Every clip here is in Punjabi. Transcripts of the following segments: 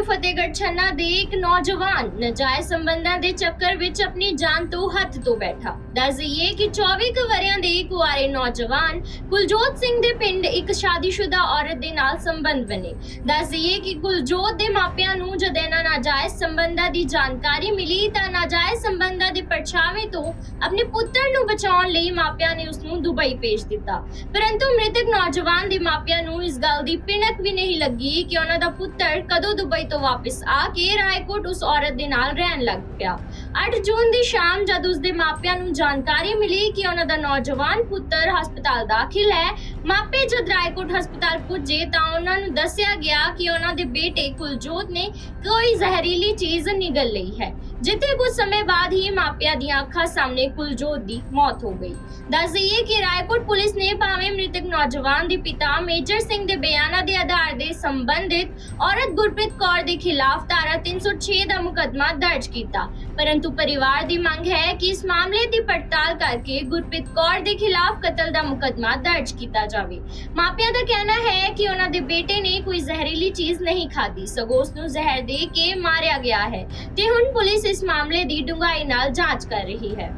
ਫਤਿਹਗੜ੍ਹ ਛੰਨਾ ਦੇ ਇੱਕ ਨੌਜਵਾਨ ਨਜਾਇਜ਼ ਸੰਬੰਧਾਂ ਦੇ ਚੱਕਰ ਵਿੱਚ ਆਪਣੀ ਜਾਨ ਤੋਂ ਹੱਥ ਤੋਂ ਬੈਠਾ। ਦੱਸ ਦਈਏ ਕਿ 24 ਕੁ ਵਰਿਆਂ ਦੇ ਕੁਆਰੇ ਨੌਜਵਾਨ ਕੁਲਜੋਤ ਸਿੰਘ ਦੇ ਪਿੰਡ ਇੱਕ ਸ਼ਾਦੀशुदा ਔਰਤ ਦੇ ਨਾਲ ਸੰਬੰਧ ਬਣੇ। ਦੱਸ ਦਈਏ ਕਿ ਕੁਲਜੋਤ ਦੇ ਮਾਪਿਆਂ ਨੂੰ ਜਦ ਇਹਨਾਂ ਨਾਜਾਇਜ਼ ਸੰਬੰਧਾਂ ਦੀ ਜਾਣਕਾਰੀ ਮਿਲੀ ਤਾਂ ਨਾਜਾਇਜ਼ ਸੰਬੰਧਾਂ ਦੇ ਪਰਛਾਵੇਂ ਤੋਂ ਆਪਣੇ ਪੁੱਤਰ ਨੂੰ ਬਚਾਉਣ ਲਈ ਮਾਪਿਆਂ ਨੇ ਉਸ ਨੂੰ ਦੁਬਈ ਭੇਜ ਦਿੱਤਾ। ਪਰੰਤੂ ਮ੍ਰਿਤਕ ਨੌਜਵਾਨ ਦੇ ਮਾਪਿਆਂ ਨੂੰ ਇਸ ਗੱਲ ਦੀ ਪਿਣਕ ਵੀ ਨਹੀਂ ਲੱਗੀ ਕਿ ਉਹਨਾਂ ਦਾ ਪੁੱਤਰ ਕਦੋਂ ਦੁਬਈ ਤੋਂ ਵਾਪਸ ਆ ਕੇ ਰਾਏਕੋਟ ਉਸ ਔਰਤ ਦੇ ਨਾਲ ਰਹਿਣ ਲੱਗ ਪਿਆ। 8 ਜੂਨ ਦੀ ਸ਼ਾਮ ਜਦ ਉਸ ਦੇ ਮਾਪਿਆਂ ਨੂੰ ਜਾਣਕਾਰੀ ਮਿਲੀ ਕਿ ਉਹਨਾਂ ਦਾ ਨੌਜਵਾਨ ਪੁੱਤਰ ਹਸਪਤਾਲ ਦਾਖਲ ਹੈ। ਮਾਪੇ ਜਦ ਰਾਏਕੋਟ ਹਸਪਤਾਲ ਪੁੱਜੇ ਤਾਂ ਉਹਨਾਂ ਨੂੰ ਦੱਸਿਆ ਗਿਆ ਕਿ ਉਹਨਾਂ ਦੇ ਬੇਟੇ ਕੁਲਜੋਤ ਨੇ ਕੋਈ ਜ਼ਹਿਰੀਲੀ ਚੀਜ਼ ਨਿਗਲ ਲਈ ਹੈ। ਜਿੱਥੇ ਕੁਝ ਸਮੇਂ ਬਾਅਦ ਹੀ ਮਾਪਿਆਂ ਦੀਆਂ ਅੱਖਾਂ ਸਾਹਮਣੇ ਕੁਲਜੋਤ ਦੀ ਮੌਤ ਹੋ ਗਈ ਦੱਸ ਦਈਏ ਕਿ ਰਾਏਕੋਟ ਪੁਲਿਸ ਨੇ ਭਾਵੇਂ ਮ੍ਰਿਤਕ ਨੌਜਵਾਨ ਦੇ ਪਿਤਾ ਮੇਜਰ ਸਿੰਘ ਦੇ ਬਿਆਨਾਂ ਦੇ ਆਧਾਰ ਦੇ ਸੰਬੰਧਿਤ ਔਰਤ ਗੁਰਪ੍ਰੀਤ ਕੌਰ ਦੇ ਖਿਲਾਫ ਧਾਰਾ 306 ਦਾ ਮੁਕੱਦਮਾ ਦਰਜ ਕੀਤਾ ਪਰੰਤੂ ਪਰਿਵਾਰ ਦੀ ਮੰਗ ਹੈ ਕਿ ਇਸ ਮਾਮਲੇ ਦੀ ਪੜਤਾਲ ਕਰਕੇ ਗੁਰਪ੍ਰੀਤ ਕੌਰ ਦੇ ਖਿਲਾਫ ਕਤਲ ਦਾ ਮੁਕੱਦਮਾ ਦਰਜ ਕੀਤਾ ਜਾਵੇ ਮਾਪਿਆਂ ਦਾ ਕਹਿਣਾ ਹੈ ਕਿ ਉਹਨਾਂ ਦੇ ਬੇਟੇ ਨੇ ਕੋਈ ਜ਼ਹਿਰੀਲੀ ਚੀਜ਼ ਨਹੀਂ ਖਾਧੀ ਸਗੋਂ ਉਸ ਨੂੰ ਜ਼ਹਿਰ ਦੇ ਕੇ ਮਾਰਿਆ ਗਿਆ ਹੈ ਤੇ ਹੁਣ ਪੁਲਿਸ ਇਸ ਮਾਮਲੇ ਦੀ ਡੂੰਘਾਈ ਨਾਲ ਜਾਂਚ ਕਰ ਰਹੀ ਹੈ।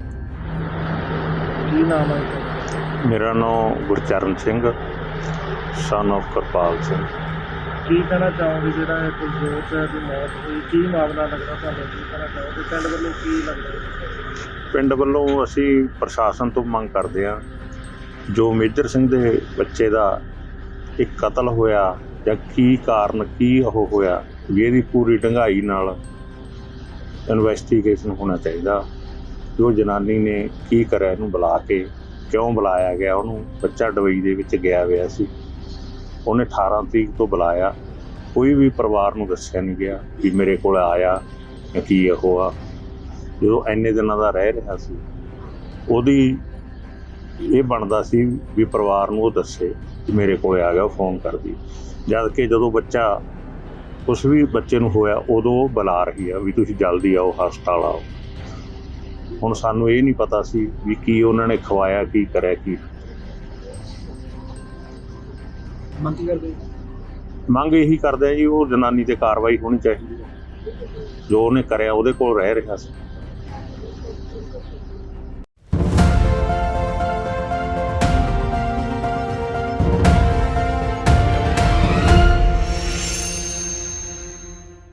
ਕੀ ਨਾਮ ਹੈ ਤੁਹਾਡਾ? ਮੇਰਾ ਨਾਮ ਗੁਰਚਰਨ ਸਿੰਘ son of ਕਿਰਪਾਲ ਸਿੰਘ। ਕੀ ਕਹਿਣਾ ਚਾਹੋਗੇ ਜਿਹੜਾ ਇਹ ਕੁਲਜੋਤ ਦੀ ਮੌਤ ਹੋਈ? ਕੀ ਮਾਮਲਾ ਲੱਗਦਾ ਤੁਹਾਨੂੰ ਕੀ ਕਹਿਣਾ ਚਾਹੋਗੇ? ਪਿੰਡ ਵੱਲੋਂ ਕੀ ਲੱਗਦਾ ਹੈ? ਪਿੰਡ ਵੱਲੋਂ ਅਸੀਂ ਪ੍ਰਸ਼ਾਸਨ ਤੋਂ ਮੰਗ ਕਰਦੇ ਹਾਂ ਜੋ ਮੇਜਰ ਸਿੰਘ ਦੇ ਬੱਚੇ ਦਾ ਇੱਕ ਕਤਲ ਹੋਇਆ ਜਾਂ ਕੀ ਕਾਰਨ ਕੀ ਉਹ ਹੋਇਆ ਵੀ ਇਹਦੀ ਪੂਰੀ ਡੰਗਾਈ ਨਾਲ ਇਨਵੈਸਟੀਗੇਸ਼ਨ ਹੋਣਾ ਚਾਹੀਦਾ। ਜੋ ਜਨਾਨੀ ਨੇ ਕੀ ਕਰਿਆ ਇਹਨੂੰ ਬੁਲਾ ਕੇ, ਕਿਉਂ ਬੁਲਾਇਆ ਗਿਆ, ਉਹਨੂੰ ਬੱਚਾ ਡਬਈ ਦੇ ਵਿੱਚ ਗਿਆ ਹੋਇਆ ਸੀ। ਉਹਨੇ 18 ਤਰੀਕ ਤੋਂ ਬੁਲਾਇਆ। ਕੋਈ ਵੀ ਪਰਿਵਾਰ ਨੂੰ ਦੱਸਿਆ ਨਹੀਂ ਗਿਆ ਵੀ ਮੇਰੇ ਕੋਲ ਆਇਆ ਜਾਂ ਕੀ ਉਹ ਆ। ਜਦੋਂ ਐਨੇ ਦਿਨਾਂ ਦਾ ਰਹਿ ਰਿਹਾ ਸੀ, ਉਹਦੀ ਇਹ ਬਣਦਾ ਸੀ ਵੀ ਪਰਿਵਾਰ ਨੂੰ ਉਹ ਦੱਸੇ ਕਿ ਮੇਰੇ ਕੋਲ ਆ ਗਿਆ, ਉਹ ਫੋਨ ਕਰਦੀ। ਜਦ ਕਿ ਜਦੋਂ ਬੱਚਾ ਕੁਝ ਵੀ ਬੱਚੇ ਨੂੰ ਹੋਇਆ ਉਦੋਂ ਬੁਲਾ ਰਹੀ ਆ ਵੀ ਤੁਸੀਂ ਜਲਦੀ ਆਓ ਹਸਪਤਾਲ ਆਓ। ਹੁਣ ਸਾਨੂੰ ਇਹ ਨਹੀਂ ਪਤਾ ਸੀ ਵੀ ਕੀ ਉਹਨਾਂ ਨੇ ਖਵਾਇਆ ਕੀ ਕਰਿਆ ਕੀ ਮੰਗ ਕਰਦੇ? ਮੰਗ ਇਹੀ ਕਰਦੇ ਆ ਜੀ ਉਹ ਜਨਾਨੀ ਤੇ ਕਾਰਵਾਈ ਹੋਣੀ ਚਾਹੀਦੀ ਹੈ ਜੋ ਉਹਨੇ ਕਰਿਆ ਉਹਦੇ ਕੋਲ ਰਹਿ ਰਿਹਾ ਸੀ।